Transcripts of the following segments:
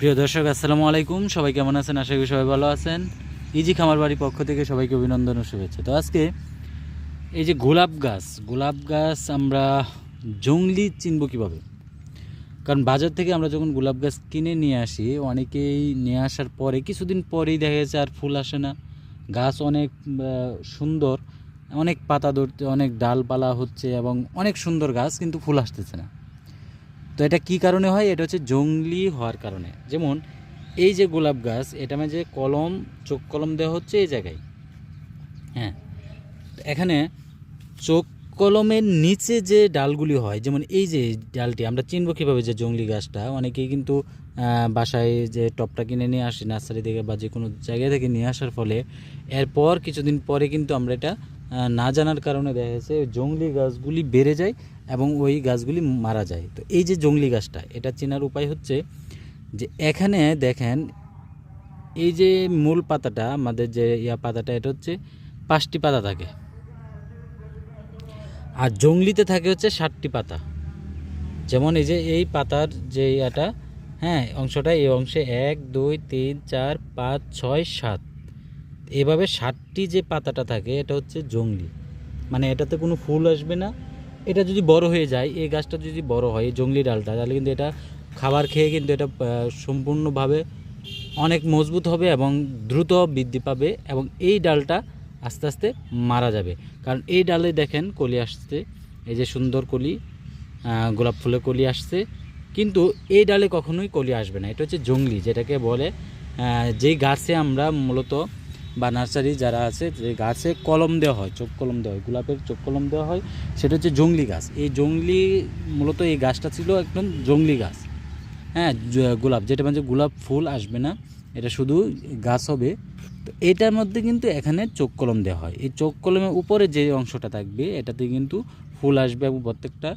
প্রিয় দর্শক, আসসালামু আলাইকুম। সবাই কেমন আছেন? আশা করি সবাই ভালো আছেন। ইজি খামার বাড়ির পক্ষ থেকে সবাইকে অভিনন্দন ও শুভেচ্ছা। তো আজকে এই যে গোলাপ গাছ গোলাপ গাছ আমরা জংলি চিনব কীভাবে? কারণ বাজার থেকে আমরা যখন গোলাপ গাছ কিনে নিয়ে আসি, অনেকেই নিয়ে আসার পরে, কিছুদিন পরেই দেখা যাচ্ছে আর ফুল আসে না। গাছ অনেক সুন্দর, অনেক পাতা ধরতে, অনেক ডালপালা হচ্ছে এবং অনেক সুন্দর গাছ, কিন্তু ফুল আসতেছে না। তো এটা কি কারণে হয়? এটা হচ্ছে জংলি হওয়ার কারণে। যেমন, এই যে গোলাপ গাছ, এটা মানে যে কলম, চোখ কলম দেওয়া হচ্ছে এই জায়গায়। হ্যাঁ। এখানে চোখ কলমের নিচে যে ডালগুলি হয়, যেমন এই যে ডালটি, আমরা চিনব কীভাবে যে জংলি গাছটা? অনেকেই কিন্তু বাসায় যে টপটা কিনে নিয়ে আসে, নার্সারি থেকে বা যে কোনো জায়গা থেকে নিয়ে আসার ফলে, এরপর কিছুদিন পরে কিন্তু আমরা এটা না জানার কারণে দেখা যাচ্ছে জংলি গাছগুলি বেড়ে যায় এবং ওই গাছগুলি মারা যায়। তো এই যে জংলি গাছটা, এটা চেনার উপায় হচ্ছে যে এখানে দেখেন এই যে মূল পাতাটা, আমাদের যে ইয়া পাতাটা, এটা হচ্ছে পাঁচটি পাতা থাকে। আর জংলিতে থাকে হচ্ছে ষাটটি পাতা। যেমন এই যে এই পাতার যে ইয়াটা হ্যাঁ অংশটা, এই অংশে এক, দুই, তিন, চার, পাঁচ, ছয়, সাত। এভাবে ষাটটি যে পাতাটা থাকে, এটা হচ্ছে জংলি। মানে এটাতে কোনো ফুল আসবে না। এটা যদি বড় হয়ে যায়, এই গাছটা যদি বড় হয় জংলি ডালটা, তাহলে কিন্তু এটা খাবার খেয়ে কিন্তু এটা সম্পূর্ণভাবে অনেক মজবুত হবে এবং দ্রুত বৃদ্ধি পাবে এবং এই ডালটা আস্তে আস্তে মারা যাবে। কারণ এই ডালে দেখেন কলি আসছে, এই যে সুন্দর কলি গোলাপ ফুলের কলি আসছে। কিন্তু এই ডালে কখনোই কলি আসবে না। এটা হচ্ছে জংলি, যেটাকে বলে যেই গাছে আমরা মূলত বা নার্সারি যারা আছে, যে গাছে কলম দেওয়া হয়, চোখ কলম দেওয়া হয়, গোলাপের চোখ কলম দেওয়া হয়, সেটা হচ্ছে জংলি গাছ। এই জংলি মূলত এই গাছটা ছিল একদম জংলি গাছ। হ্যাঁ গোলাপ, যেটা মানে গোলাপ ফুল আসবে না, এটা শুধু গাছ হবে। তো এটার মধ্যে কিন্তু এখানে চোখ কলম দেওয়া হয়। এই চোখ কলমের উপরে যে অংশটা থাকবে, এটাতে কিন্তু ফুল আসবে এবং প্রত্যেকটা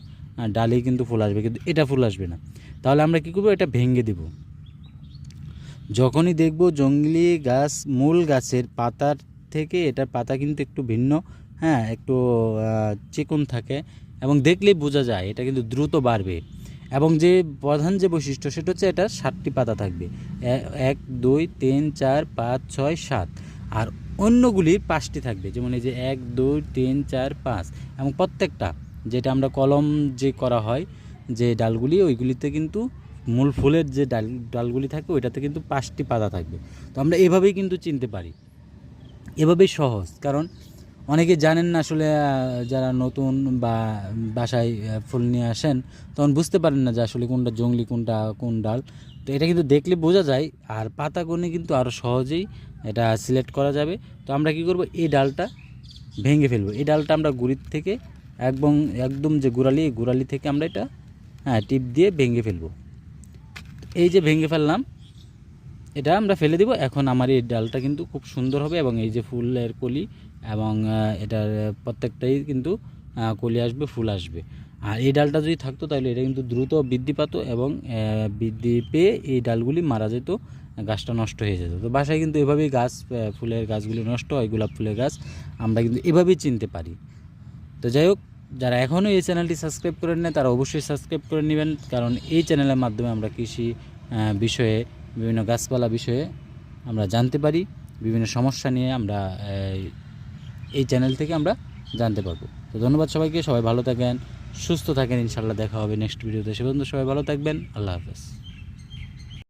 ডালেই কিন্তু ফুল আসবে, কিন্তু এটা ফুল আসবে না। তাহলে আমরা কী করব? এটা ভেঙে দিব। যখনই দেখব জঙ্গলি গাছ, মূল গাছের পাতার থেকে এটার পাতা কিন্তু একটু ভিন্ন হ্যাঁ একটু চিকন থাকে এবং দেখলেই বোঝা যায় এটা কিন্তু দ্রুত বাড়বে। এবং যে প্রধান যে বৈশিষ্ট্য সেটা হচ্ছে এটা সাতটি পাতা থাকবে। এক, দুই, তিন, চার, পাঁচ, ছয়, সাত। আর অন্যগুলির পাঁচটি থাকবে, যেমন এই যে এক, দুই, তিন, চার, পাঁচ এবং প্রত্যেকটা, যেটা আমরা কলম যে করা হয়, যে ডালগুলি, ওইগুলিতে কিন্তু মূল ফুলের যে ডাল, ডালগুলি থাকে, ওইটাতে কিন্তু পাঁচটি পাতা থাকবে। তো আমরা এভাবেই কিন্তু চিনতে পারি। এভাবেই সহজ। কারণ অনেকে জানেন না আসলে যারা নতুন বা বাসায় ফুল নিয়ে আসেন, তখন বুঝতে পারেন না যে আসলে কোনটা জংলি কোনটা, কোন ডাল। তো এটা কিন্তু দেখলে বোঝা যায়, আর পাতা গুনে কিন্তু আরও সহজেই এটা সিলেক্ট করা যাবে। তো আমরা কি করব? এই ডালটা ভেঙে ফেলব। এই ডালটা আমরা গুড়ির থেকে একদম একদম যে গুড়ালি গুড়ালি থেকে আমরা এটা হ্যাঁ টিপ দিয়ে ভেঙে ফেলব। এই যে ভেঙে ফেললাম, এটা আমরা ফেলে দিব। এখন আমার এই ডালটা কিন্তু খুব সুন্দর হবে এবং এই যে ফুলের কলি এবং এটার প্রত্যেকটাই কিন্তু কলি আসবে, ফুল আসবে। আর এই ডালটা যদি থাকতো তাহলে এটা কিন্তু দ্রুত বৃদ্ধি পাতো এবং বৃদ্ধি পেয়ে এই ডালগুলি মারা যেত, গাছটা নষ্ট হয়ে যেত। তো বাসায় কিন্তু এভাবেই গাছ ফুলের গাছগুলি নষ্ট হয়, গোলাপ ফুলের গাছ, আমরা কিন্তু এভাবেই চিনতে পারি। তো যাই হোক যারা এখনও এই চ্যানেলটি সাবস্ক্রাইব করেন না তারা অবশ্যই সাবস্ক্রাইব করে নেবেন, কারণ এই চ্যানেলের মাধ্যমে আমরা কৃষি বিষয়ে, বিভিন্ন গাছপালা বিষয়ে আমরা জানতে পারি, বিভিন্ন সমস্যা নিয়ে আমরা এই চ্যানেল থেকে আমরা জানতে পারব। তো ধন্যবাদ সবাইকে, সবাই ভালো থাকেন, সুস্থ থাকেন ইনশাল্লাহ দেখা হবে নেক্সট ভিডিওতে। সে পর্যন্ত সবাই ভালো থাকবেন, আল্লাহ হাফেজ।